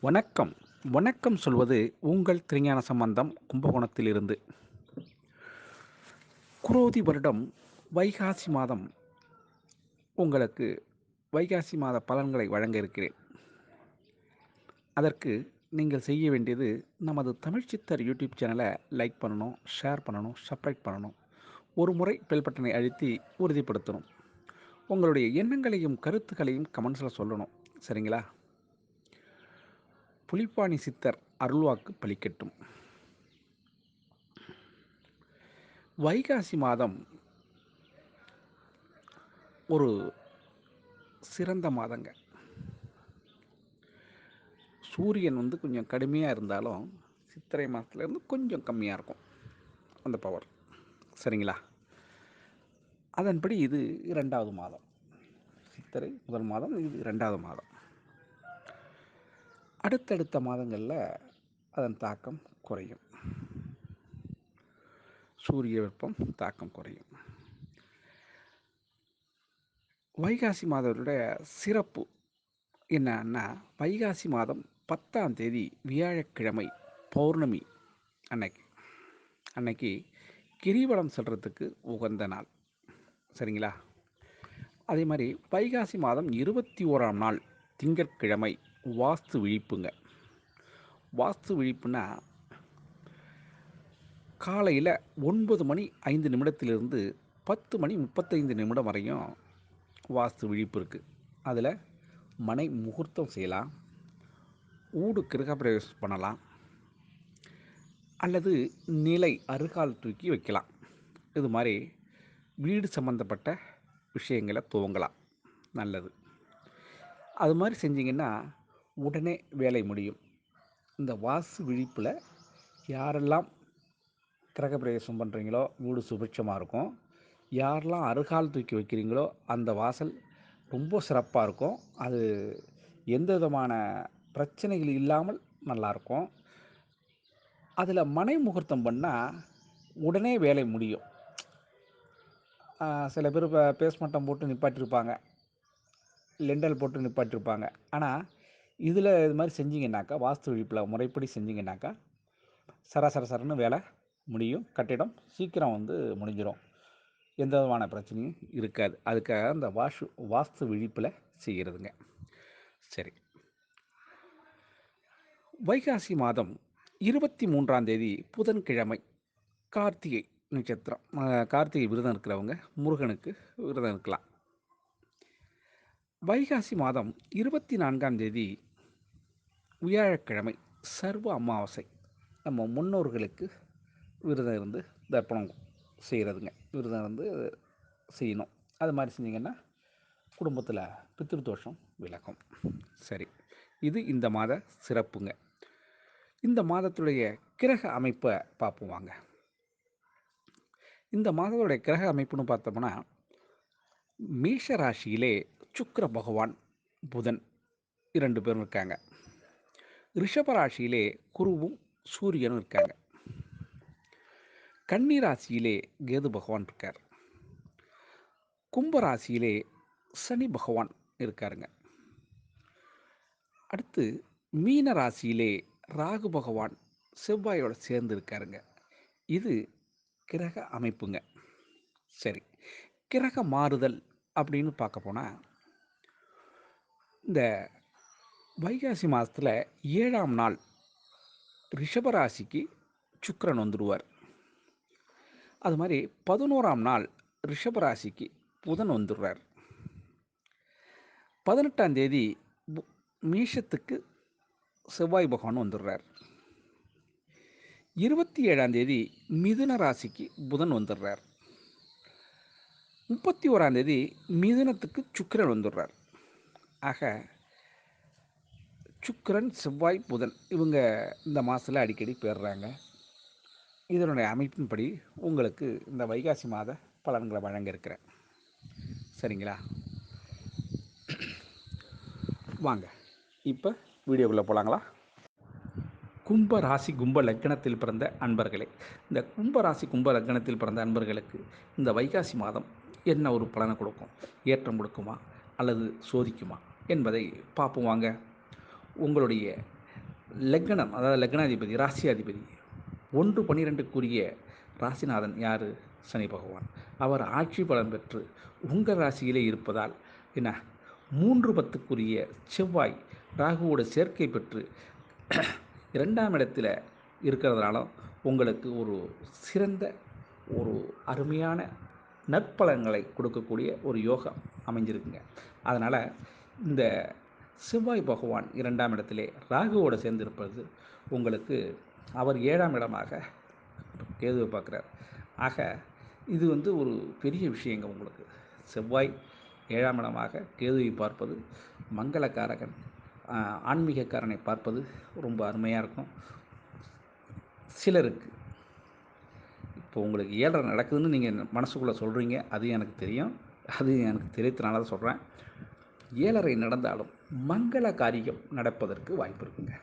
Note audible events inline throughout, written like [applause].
வணக்கம். வணக்கம் சொல்வது உங்கள் திருஞான சம்பந்தம் கும்பகோணத்திலிருந்து. குரோதி வருடம் வைகாசி மாதம். உங்களுக்கு வைகாசி மாத பலன்களை வழங்க இருக்கிறேன். அதற்கு நீங்கள் செய்ய வேண்டியது நமது தமிழ் சித்தர் யூடியூப் சேனலை லைக் பண்ணணும் ஷேர் பண்ணணும் சப்ஸ்கிரைப் பண்ணணும். ஒரு முறை பெல் பட்டனை அழுத்தி உறுதிப்படுத்தணும். உங்களுடைய எண்ணங்களையும் கருத்துக்களையும் கமெண்ட்ஸில் சொல்லணும். சரிங்களா? புலிப்பாணி சித்தர் அருள்வாக்கு பலிக்கட்டும். வைகாசி மாதம் ஒரு சிறந்த மாதங்க. சூரியன் வந்து கொஞ்சம் கடுமையாக இருந்தாலும் சித்திரை மாதத்துலேருந்து கொஞ்சம் கம்மியாக இருக்கும் அந்த பவர் சரிங்களா? அதன்படி இது இரண்டாவது மாதம். சித்திரை முதல் மாதம் இது இரண்டாவது மாதம். அடுத்தடுத்த மாதங்களில் அதன் தாக்கம் குறையும். சூரிய வெப்பம் தாக்கம் குறையும். வைகாசி மாதத்துடைய சிறப்பு என்னன்னா வைகாசி மாதம் பத்தாம் தேதி வியாழக்கிழமை பௌர்ணமி அன்னைக்கு. அன்னைக்கு கிரிவலம் செல்கிறதுக்கு உகந்த நாள். சரிங்களா? அதே மாதிரி வைகாசி மாதம் இருபத்தி ஓராம் நாள் திங்கட்கிழமை வாஸ்து விழிப்புங்க. வாஸ்து விழிப்புனா காலையில் ஒன்பது மணி ஐந்து நிமிடத்திலிருந்து பத்து மணி முப்பத்தைந்து நிமிடம் வரையும் வாஸ்து விழிப்பு இருக்குது அதில் மனை முகூர்த்தம் செய்யலாம். ஊடு கிரகப்பிரவேசம் பண்ணலாம். அல்லது நிலை அருகால் தூக்கி வைக்கலாம். இது மாதிரி வீடு சம்மந்தப்பட்ட விஷயங்களை துவங்கலாம். நல்லது. அது மாதிரி செஞ்சிங்கன்னா உடனே வேலை முடியும். இந்த வாசு விழிப்பில் யாரெல்லாம் கிரகப்பிரவேசம் பண்ணுறீங்களோ வீடு சுபிட்சமாக இருக்கும். யாரெல்லாம் அருகால் தூக்கி வைக்கிறீங்களோ அந்த வாசல் ரொம்ப சிறப்பாக இருக்கும். அது எந்த விதமான பிரச்சனைகள் இல்லாமல் நல்லாயிருக்கும் அதில் மனை முகூர்த்தம் பண்ணால் உடனே வேலை முடியும். சில பேர் இப்போ பேஸ்மட்டம் போட்டு நிப்பாட்டிருப்பாங்க. லெண்டல் போட்டு நிப்பாட்டிருப்பாங்க. ஆனால் இதில் இது மாதிரி செஞ்சிங்கனாக்கா வாஸ்து விழிப்பில் முறைப்படி செஞ்சிங்கனாக்கா சர சர சரன்னு வேலை முடியும் கட்டிடம் சீக்கிரம் வந்து முடிஞ்சிடும் எந்த விதமான பிரச்சனையும் இருக்காது. அதுக்காக அந்த வாஷு வாஸ்து விழிப்பில் செய்கிறதுங்க சரி. வைகாசி மாதம் இருபத்தி மூன்றாம் தேதி புதன்கிழமை கார்த்திகை நட்சத்திரம். கார்த்திகை விரதம் இருக்கிறவங்க முருகனுக்கு விரதம் இருக்கலாம். வைகாசி மாதம் இருபத்தி நான்காம் தேதி வியாழக்கிழமை சர்வ அமாவாசை. நம்ம முன்னோர்களுக்கு விரதம் இருந்து தர்ப்பணம் செய்கிறதுங்க விரதம் இருந்து செய்யணும். அது மாதிரி செஞ்சிங்கன்னா குடும்பத்தில் பித்திருதோஷம் விலகும். சரி. இது இந்த மாத சிறப்புங்க. இந்த மாதத்துடைய கிரக அமைப்பை பார்ப்போம் வாங்க. இந்த மாதத்துடைய கிரக அமைப்புன்னு பார்த்தோம்னா மேஷ ராசியிலே சுக்கர பகவான் புதன் இரண்டு பேரும் இருக்காங்க. ரிஷப ராசியிலே குருவும் சூரியனும் இருக்காங்க. கன்னிராசியிலே கேது பகவான் இருக்கார். கும்ப ராசியிலே சனி பகவான் இருக்காருங்க. அடுத்து மீன ராசியிலே ராகு பகவான் செவ்வாயோட சேர்ந்து இருக்காருங்க. இது கிரக அமைப்புங்க. சரி கிரக மாறுதல் அப்படின்னு பார்க்க போனால் இந்த வைகாசி மாதத்தில் ஏழாம் நாள் ரிஷபராசிக்கு சுக்கரன் வந்துடுவார் அது மாதிரி பதினோராம் நாள் ரிஷபராசிக்கு புதன் வந்துடுறார் பதினெட்டாம் தேதி மீஷத்துக்கு செவ்வாய் பகவான் வந்துடுறார் இருபத்தி ஏழாம் தேதி மிதுன ராசிக்கு புதன் வந்துடுறார் முப்பத்தி ஓராந்தேதி மிதுனத்துக்கு சுக்கிரன் வந்துடுறார் ஆக சுக்கரன் செவ்வாய் புதன் இவங்க இந்த மாதத்தில் அடிக்கடி போயிடுறாங்க இதனுடைய அமைப்பின்படி உங்களுக்கு இந்த வைகாசி மாத பலன்களை வழங்க இருக்கிறேன் சரிங்களா? வாங்க இப்போ வீடியோக்குள்ளே போகலாங்களா கும்ப ராசி கும்ப லக்னத்தில் பிறந்த அன்பர்களே இந்த கும்ப ராசி கும்ப லக்னத்தில் பிறந்த அன்பர்களுக்கு இந்த வைகாசி மாதம் என்ன ஒரு பலனை கொடுக்கும்? ஏற்றம் கொடுக்குமா? அல்லது சோதிக்குமா? என்பதை பார்ப்போம் வாங்க. உங்களுடைய லக்னம் அதாவது லக்னாதிபதி ராசியாதிபதி ஒன்று பன்னிரெண்டுக்குரிய ராசிநாதன் யார்? சனி பகவான். அவர் ஆட்சி பலம் பெற்று உங்கள் ராசியிலே இருப்பதால் என்ன? மூன்று பத்துக்குரிய செவ்வாய் ராகுவோட சேர்க்கை பெற்று இரண்டாம் இடத்தில் இருக்கிறதுனால உங்களுக்கு ஒரு சிறந்த ஒரு அருமையான நற்பலன்களை கொடுக்கக்கூடிய ஒரு யோகம் அமைஞ்சிருக்குங்க. அதனால் இந்த செவ்வாய் பகவான் இரண்டாம் இடத்திலே ராகுவோடு சேர்ந்திருப்பது உங்களுக்கு அவர் ஏழாம் இடமாக கேதுவை பார்க்குறார். ஆக இது வந்து ஒரு பெரிய விஷயங்க உங்களுக்கு. செவ்வாய் ஏழாம் இடமாக கேதுவை பார்ப்பது மங்களக்காரகன் ஆன்மீகக்காரனை பார்ப்பது ரொம்ப அருமையாக இருக்கும். சிலருக்கு இப்போ உங்களுக்கு ஏழரை நடக்குதுன்னு நீங்கள் மனசுக்குள்ளே சொல்கிறீங்க அது எனக்கு தெரியும். அது எனக்கு தெரியத்தனால தான் சொல்கிறேன் ஏழரை நடந்தாலும் மங்கள காரியம் நடப்பதற்கு வாய்ப்பு இருக்குங்க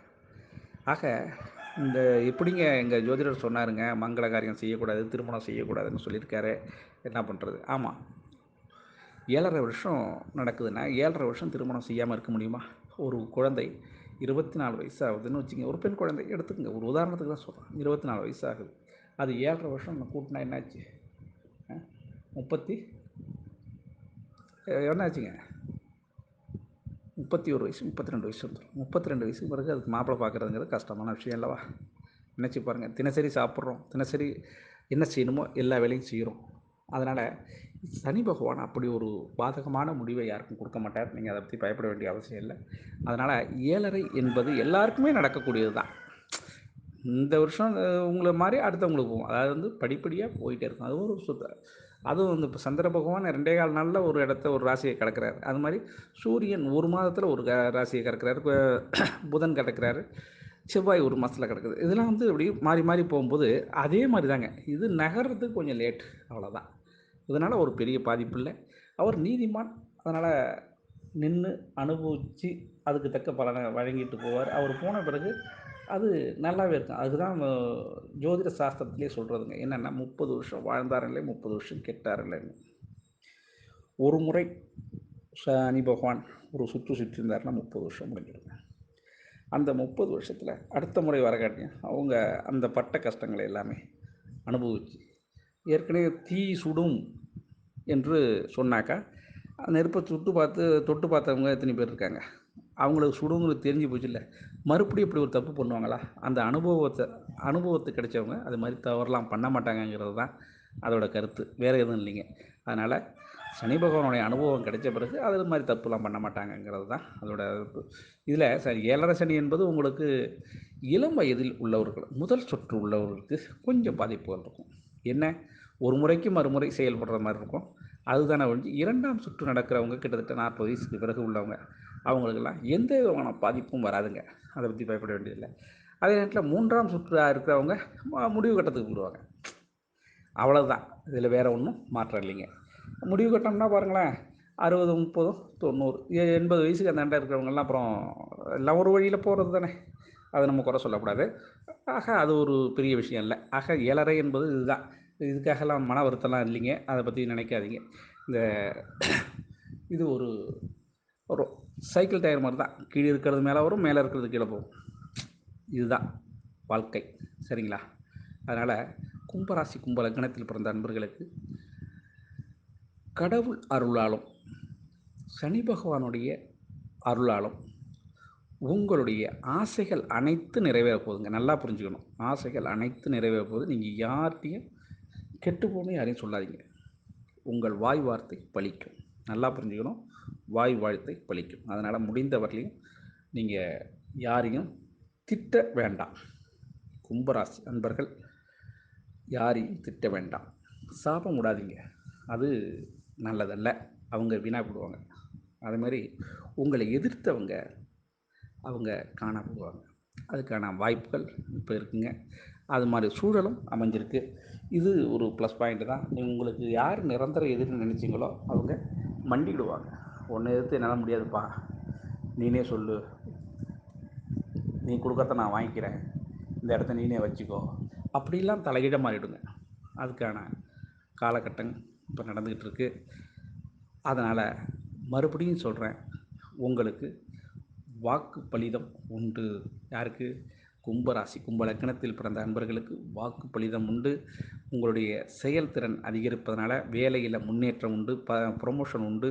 ஆக இந்த எப்படிங்க எங்கள் ஜோதிடர் சொன்னாருங்க மங்கள காரியம் செய்யக்கூடாது திருமணம் செய்யக்கூடாதுன்னு சொல்லியிருக்காரு என்ன பண்ணுறது ஆமாம் ஏழரை வருஷம் நடக்குதுன்னா ஏழரை வருஷம் திருமணம் செய்யாமல் இருக்க முடியுமா? ஒரு குழந்தை இருபத்தி நாலு வயசு ஆகுதுன்னு வச்சுங்க ஒரு பெண் குழந்தை எடுத்துக்கங்க ஒரு உதாரணத்துக்கு தான் சொல்கிறேன் இருபத்தி நாலு வயசு ஆகுது அது ஏழரை வருஷம் கூட்டினா என்னாச்சு? முப்பத்தி என்னாச்சுங்க? முப்பத்தி ஒரு வயசு முப்பத்தி ரெண்டு வயசு வந்துடும் முப்பத்தி ரெண்டு வயசுக்கு பிறகு அதுக்கு மாப்பிள்ளை பார்க்குறதுங்கிறது கஷ்டமான விஷயம் இல்லைவா? நினச்சி பாருங்கள் தினசரி சாப்பிட்றோம். தினசரி என்ன செய்யணுமோ எல்லா வேலையும் செய்கிறோம் அதனால் சனி பகவான் அப்படி ஒரு பாதகமான முடிவை யாருக்கும் கொடுக்க மாட்டார். நீங்கள் அதை பற்றி பயப்பட வேண்டிய அவசியம் இல்லை. அதனால் ஏழரை என்பது எல்லாருக்குமே நடக்கக்கூடியது தான் இந்த வருஷம் உங்களை மாதிரி அடுத்தவங்களுக்கு போகும் அதாவது வந்து படிப்படியாக போயிட்டே இருக்கும். அது ஒரு சுத்த அதுவும் வந்து இப்போ சந்திர பகவான் ரெண்டே கால் நாளில் ஒரு இடத்த ஒரு ராசியை கடக்கிறார். அது மாதிரி சூரியன் ஒரு மாதத்தில் ஒரு ராசியை கடக்கிறார். [clears throat] புதன் கடக்கிறாரு. செவ்வாய் ஒரு மாதத்தில் கிடக்குது. இதெல்லாம் வந்து இப்படி மாறி மாறி போகும்போது அதே மாதிரி தாங்க இது நகர்றதுக்கு கொஞ்சம் லேட் அவ்வளோதான் இதனால் ஒரு பெரிய பாதிப்பு இல்லை. அவர் நீதிமான். அதனால் நின்று அனுபவித்து அதுக்கு தக்க பலனை வழங்கிட்டு போவார். அவர் போன பிறகு அது நல்லாவே இருக்கும். அதுதான் ஜோதிட சாஸ்திரத்திலே சொல்கிறதுங்க என்னென்னா முப்பது வருஷம் வாழ்ந்தாரில்லை முப்பது வருஷம் கெட்டாரில்லைன்னு ஒரு முறை சனி பகவான் ஒரு சுற்று சுற்றியிருந்தாருன்னா முப்பது வருஷம் முடிஞ்சிடுங்க அந்த முப்பது வருஷத்தில் அடுத்த முறை வரகாட்டியும் அவங்க அந்த பட்ட கஷ்டங்களை எல்லாமே அனுபவிச்சு ஏற்கனவே தீ சுடும் என்று சொன்னாக்கா நெருப்பை சுட்டு பார்த்து தொட்டு பார்த்தவங்க எத்தனை பேர் இருக்காங்க? அவங்களுக்கு சுடுங்கிறது தெரிஞ்சு போச்சு இல்லை மறுபடியும் இப்படி ஒரு தப்பு பண்ணுவாங்களா? அந்த அனுபவத்தை அனுபவத்தை கிடைச்சவங்க அது மாதிரி தவறலாம் பண்ண மாட்டாங்கங்கிறது தான் அதோட கருத்து. வேறு எதுவும் இல்லைங்க. அதனால் சனி பகவானுடைய அனுபவம் கிடைச்ச பிறகு அது மாதிரி தப்புலாம் பண்ண மாட்டாங்கங்கிறது தான் அதோட இதில் சரி ஏழரை சனி என்பது உங்களுக்கு இளம் வயதில் உள்ளவர்கள் முதல் சொற்று உள்ளவர்களுக்கு கொஞ்சம் பாதிப்புகள் இருக்கும் என்ன? ஒரு முறைக்கு மறுமுறை செயல்படுற மாதிரி இருக்கும். அதுதானே ஒழிஞ்சு இரண்டாம் சுற்று நடக்கிறவங்க கிட்டத்தட்ட நாற்பது வயசுக்கு பிறகு உள்ளவங்க. அவங்களுக்கெல்லாம் எந்த விதமான பாதிப்பும் வராதுங்க. அதை பற்றி பயப்பட வேண்டியதில்லை. அதே நேரத்தில் மூன்றாம் சுற்றாக இருக்கிறவங்க முடிவு கட்டத்துக்கு போடுவாங்க அவ்வளோதான் இதில் வேறு ஒன்றும் மாற்றம் இல்லைங்க. முடிவு கட்டம்னா பாருங்களேன் அறுபது முப்பதும் தொண்ணூறு எண்பது வயசுக்கு அந்தாண்ட இருக்கிறவங்கெல்லாம் அப்புறம் எல்லாம் ஒரு வழியில் போகிறது தானே. அதை நம்ம குறை சொல்லக்கூடாது. ஆக அது ஒரு பெரிய விஷயம் இல்லை. ஆக ஏழரை என்பது இதுதான். இதுக்காகலாம் மன வருத்தம்லாம் இல்லைங்க. அதை பற்றி நினைக்காதீங்க. இந்த இது ஒரு ஒரு சைக்கிள் டயர் மாதிரி தான். கீழே இருக்கிறது மேலே வரும் மேலே இருக்கிறது கீழே போகும். இதுதான் வாழ்க்கை. சரிங்களா? அதனால் கும்பராசி கும்ப லக்னத்தில் பிறந்த அன்பர்களுக்கு கடவுள் அருளாலும் சனி பகவானுடைய அருளாலும் உங்களுடைய ஆசைகள் அனைத்து நிறைவேற போகுதுங்க. நல்லா புரிஞ்சுக்கணும். ஆசைகள் அனைத்து நிறைவேற போகுது. நீங்கள் யார்கிட்டையும் கெட்டு போகணும் யாரையும் சொல்லாதீங்க. உங்கள் வாய் வார்த்தை பழிக்கும். நல்லா புரிஞ்சுக்கணும். வாய் வாழ்த்தை பழிக்கும். அதனால் முடிந்தவர்களையும் நீங்கள் யாரையும் திட்ட வேண்டாம். கும்பராசி நண்பர்கள் யாரையும் திட்ட வேண்டாம். சாபம் விடாதீங்க. அது நல்லதல்ல. அவங்க வீணாக போடுவாங்க அதுமாரி உங்களை எதிர்த்தவங்க அவங்க காணப்படுவாங்க அதுக்கான வாய்ப்புகள் இப்போ இருக்குங்க. அது மாதிரி சூழலும் அமைஞ்சிருக்கு. இது ஒரு ப்ளஸ் பாயிண்ட் தான். உங்களுக்கு யார் நிரந்தர எதிர்னு நினச்சிங்களோ அவங்க மண்டிடுவாங்க. ஒன்று எதிர்த்து என்னால் முடியாதுப்பா. நீனே சொல்லு. நீ கொடுக்கறத நான் வாங்கிக்கிறேன். இந்த இடத்த நீனே வச்சுக்கோ. அப்படிலாம் தலையிட மாறிடுங்க. அதுக்கான காலகட்டம் இப்போ நடந்துக்கிட்டு இருக்குது அதனால் மறுபடியும் சொல்கிறேன் உங்களுக்கு வாக்கு பலிதம் உண்டு. யாருக்கு? கும்பராசி கும்ப லக்கணத்தில் பிறந்த அன்பர்களுக்கு வாக்கு பலிதம் உண்டு. உங்களுடைய செயல்திறன் அதிகரிப்பதனால வேலையில் முன்னேற்றம் உண்டு ப ப்ரொமோஷன் உண்டு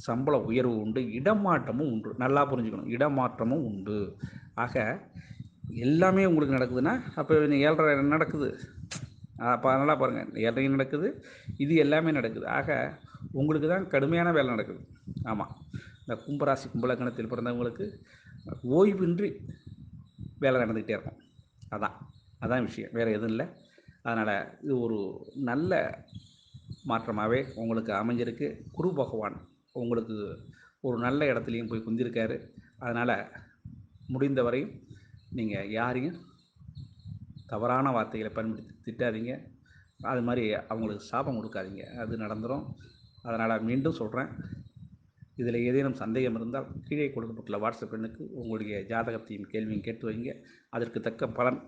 சம்பள உயர்வு உண்டு இடமாற்றமும் உண்டு. நல்லா புரிஞ்சுக்கணும். இடமாற்றமும் உண்டு. ஆக எல்லாமே உங்களுக்கு நடக்குதுன்னா அப்போ ஏழரை நடக்குது. அப்போ அதனால் பாருங்கள் ஏழையும் நடக்குது இது எல்லாமே நடக்குது. ஆக உங்களுக்கு தான் கடுமையான வேலை நடக்குது. ஆமாம் இந்த கும்பராசி கும்பலக்கணத்தில் பிறந்தவங்களுக்கு ஓய்வின்றி வேலை நடந்துக்கிட்டே இருக்கும். அதான். அதான் விஷயம். வேறு எதுவும் இல்லை. அதனால் இது ஒரு நல்ல மாற்றமாகவே உங்களுக்கு அமைஞ்சிருக்கு. குரு பகவான் உங்களுக்கு ஒரு நல்ல இடத்துலையும் போய் குந்திருக்காரு. அதனால் முடிந்தவரையும் நீங்கள் யாரையும் தவறான வார்த்தைகளை பயன்படுத்தி திட்டாதீங்க. அது மாதிரி அவங்களுக்கு சாபம் கொடுக்காதீங்க. அது நடந்துடும் அதனால் மீண்டும் சொல்கிறேன் இதில் ஏதேனும் சந்தேகம் இருந்தால் கீழே கொடுக்கப்பட்டுள்ள வாட்ஸ்அப் எண்ணுக்கு உங்களுடைய ஜாதகத்தையும் கேள்வியும் கேட்டு வைங்க. அதற்கு தக்க பலன்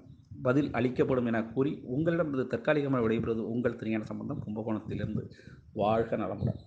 பதில் அளிக்கப்படும் என கூறி உங்களிடம் இது தற்காலிகமாக விடைபெறுவது உங்கள் திருஞான சம்பந்தம் கும்பகோணத்திலிருந்து வாழ்க நலமுடன்.